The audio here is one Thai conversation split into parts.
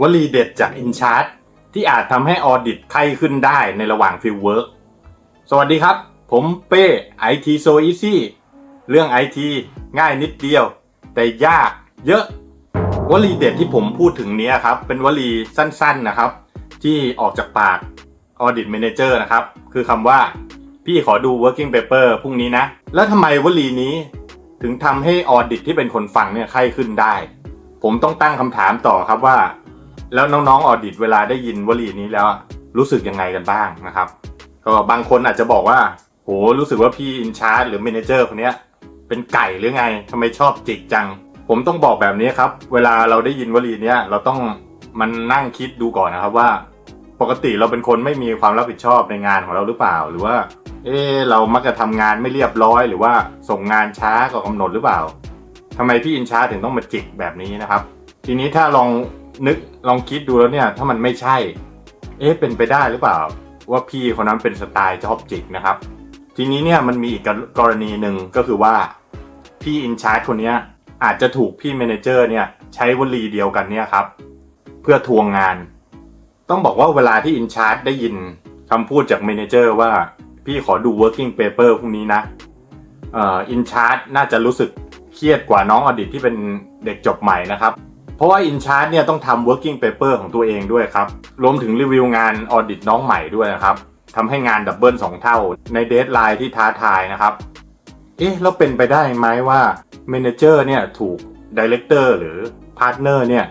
วลีเด็ดจากอินชาร์ตที่อาจทำให้ออดิตไข้ขึ้นได้ในระหว่างฟิลเวิร์กสวัสดีครับ ผมเป้ไอทีโซอีซี่เรื่องไอทีง่ายนิดเดียว แต่ยากเยอะ วลีเด็ดที่ผมพูดถึงนี้ครับ เป็นวลีสั้นๆนะครับ ที่ออกจากปาก Audit Manager นะครับ คือคำว่า พี่ขอดู working paper พรุ่งนี้นะ แล้วทำไมวลีนี้ถึงทำให้ออดิตที่เป็นคนฟังเนี่ยไข้ขึ้นได้ ผมต้องตั้งคำถามต่อครับว่า แล้วน้องๆออดิตเวลาได้ยินวลีนี้แล้วรู้สึกยังไงกันบ้างนะครับ ก็บางคนอาจจะบอกว่า โหรู้สึกว่าพี่อินชาร์หรือเมนเจอร์คนนี้เป็นไก่หรือไงทำไมชอบจิกจัง ผมต้องบอกแบบนี้ครับ เวลาเราได้ยินวลีนี้เราต้องมันนั่งคิดดูก่อนนะครับว่า ปกติเราเป็นคนไม่มีความรับผิดชอบในงานของเราหรือเปล่า หรือว่า เออเรามักจะทำงานไม่เรียบร้อย หรือว่าส่งงานช้ากว่ากำหนดหรือเปล่าทำไมพี่อินชาร์ถึงต้องมาจิกแบบนี้นะครับ ทีนี้ถ้าลอง นึกลองคิดดูแล้วเนี่ย ถ้ามันไม่ใช่ เอ๊ะเป็นไปได้หรือเปล่า ว่าพี่คนนั้นเป็นสไตล์ชอบจิกนะครับ ทีนี้เนี่ยมันมีอีกกรณีหนึ่งก็คือว่าพี่อินชาร์จคนนี้อาจจะถูกพี่เมนเจอร์เนี่ยใช้วลีเดียวกันเนี่ยครับ เพื่อทวงงาน ต้องบอกว่าเวลาที่อินชาร์จได้ยินคำพูดจากเมนเจอร์ว่าพี่ขอดู working paper พรุ่งนี้นะอินชาร์จน่าจะรู้สึกเครียดกว่าน้องอดิตที่เป็นเด็กจบใหม่นะครับ เพราะว่าอินชาร์จเนี่ยต้องทำ working paper ของตัวเองด้วยครับ รวมถึงรีวิวงานออดิตน้องใหม่ด้วยนะครับทำให้งานดับเบิลสองเท่าในเดทไลน์ที่ท้าทายนะครับ เอ๊ะ แล้วเป็นไปได้ไหมว่าเมนเจอร์เนี่ยถูกดีเลกเตอร์หรือพาร์ทเนอร์เนี่ย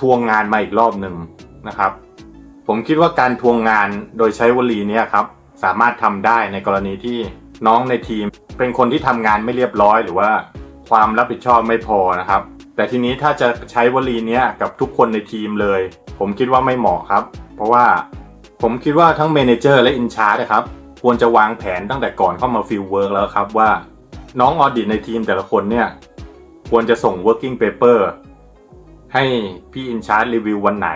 ทวงงานมาอีกรอบหนึ่งนะครับ ผมคิดว่าการทวงงานโดยใช้วลีเนี้ครับ สามารถทำได้ในกรณีที่น้องในทีม เป็นคนที่ทำงานไม่เรียบร้อย หรือว่าความรับผิดชอบไม่พอนะครับ แต่ทีนี้ถ้าจะใช้วลีนี้กับทุกคนในทีมเลย ผมคิดว่าไม่เหมาะครับ เพราะว่าผมคิดว่าทั้งเมนเจอร์และอินชาร์นะครับ ควรจะวางแผนตั้งแต่ก่อนเข้ามาฟิลเวิร์กแล้วครับว่าน้องออดิตในทีมแต่ละคนเนี่ย ควรจะส่ง working paper ให้พี่อินชาร์ดรีวิววันไหน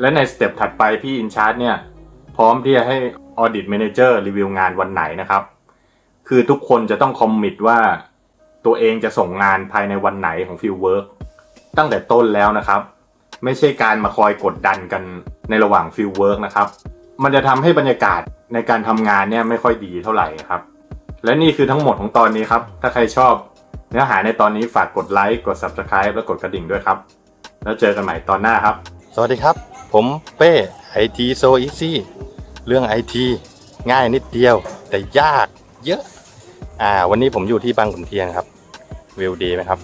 และในสเต็ปถัดไปพี่อินชาร์ดเนี่ย พร้อมที่จะให้ Audit Manager รีวิวงานวันไหนนะครับ คือทุกคนจะต้องคอมมิตว่า ตัวเองจะส่งงานภายในวันไหนของฟิลเวิร์กตั้งแต่ต้นแล้วนะครับ ไม่ใช่การมาคอยกดดันกันในระหว่างฟิลเวิร์กนะครับ มันจะทำให้บรรยากาศในการทำงานเนี่ยไม่ค่อยดีเท่าไหร่ครับ และนี่คือทั้งหมดของตอนนี้ครับ ถ้าใครชอบเนื้อหาในตอนนี้ฝากกดไลค์กด Subscribe และกดกระดิ่งด้วยครับ แล้วเจอกันใหม่ตอนหน้าครับ สวัสดีครับ ผมเป้ไอทีโซอีซี่เรื่องไอทีง่ายนิดเดียว แต่ยากเยอะอ่าวันนี้ผมอยู่ที่บางขุนเทียนครับ วิวดีไหมครับ